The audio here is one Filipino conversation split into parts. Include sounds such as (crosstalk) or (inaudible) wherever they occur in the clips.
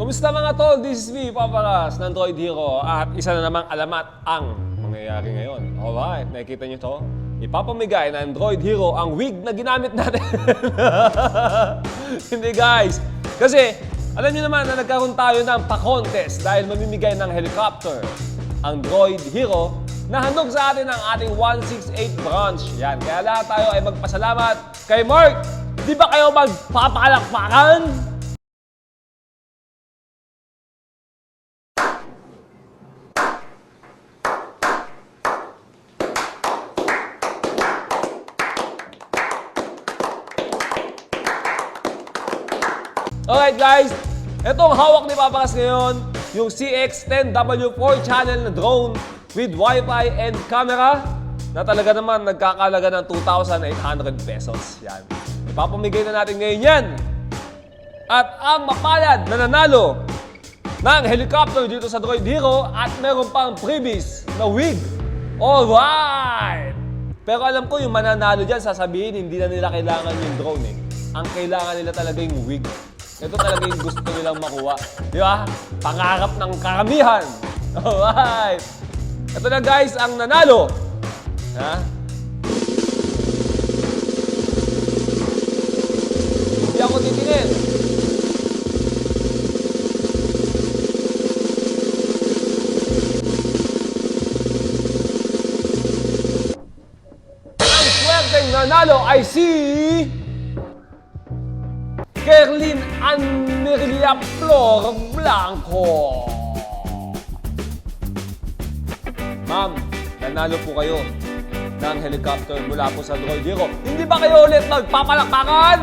Kumusta mga tol? This is me, Paparas, ng Droid Hero. At isa na namang alamat ang mangyayari ngayon. Alright, nakikita nyo to? Ipapamigay ng Android Hero ang wig na ginamit natin. (laughs) Hindi guys. Kasi, alam nyo naman na nagkaroon tayo ng pa-contest dahil mamimigay ng helicopter ang Droid Hero na handog sa atin ang ating 168 branch. Yan, kaya lahat tayo ay magpasalamat kay Mark. Di ba kayo magpapalakpakan? Alright guys, itong hawak ni Papakas ngayon, yung CX-10W4 channel na drone with Wi-Fi and camera na talaga naman nagkakalaga ng 2,800 pesos. Yan. Ipapamigay na natin ngayon yan. At ang mapalad na nanalo ng helicopter dito sa Droid Hero at meron pang previous na wig. Alright! Pero alam ko yung mananalo dyan, sasabihin hindi na nila kailangan yung drone eh. Ang kailangan nila talaga yung wig. Ito talaga yung gusto nilang makuha. Di ba? Pangarap ng karamihan. Alright! Ito na guys, ang nanalo. Ha? Hindi ako titingin. Ang swerteng nanalo ay si... Kerlin Anneria Flor Blanco. Ma'am, nanalo po kayo ng helicopter mula po sa Droid Hero. Hindi ba kayo ulit magpapalakpakan?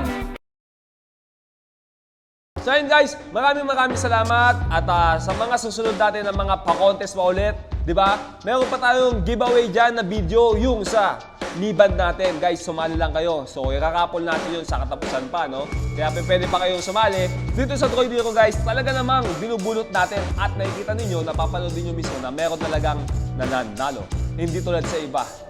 So yun guys, maraming maraming salamat at ah, sa mga susunod natin ng mga pa-contest pa ulit, di ba? Meron pa tayong giveaway dyan na video yung sa liban natin. Guys, sumali lang kayo. So, irakapol natin yun sa katapusan pa, no? Kaya pwede pa kayong sumali. Dito sa Droid Hero guys, talaga namang binubulot natin at nakikita ninyo, napapanood ninyo mismo na meron talagang nananalo. Hindi tulad sa iba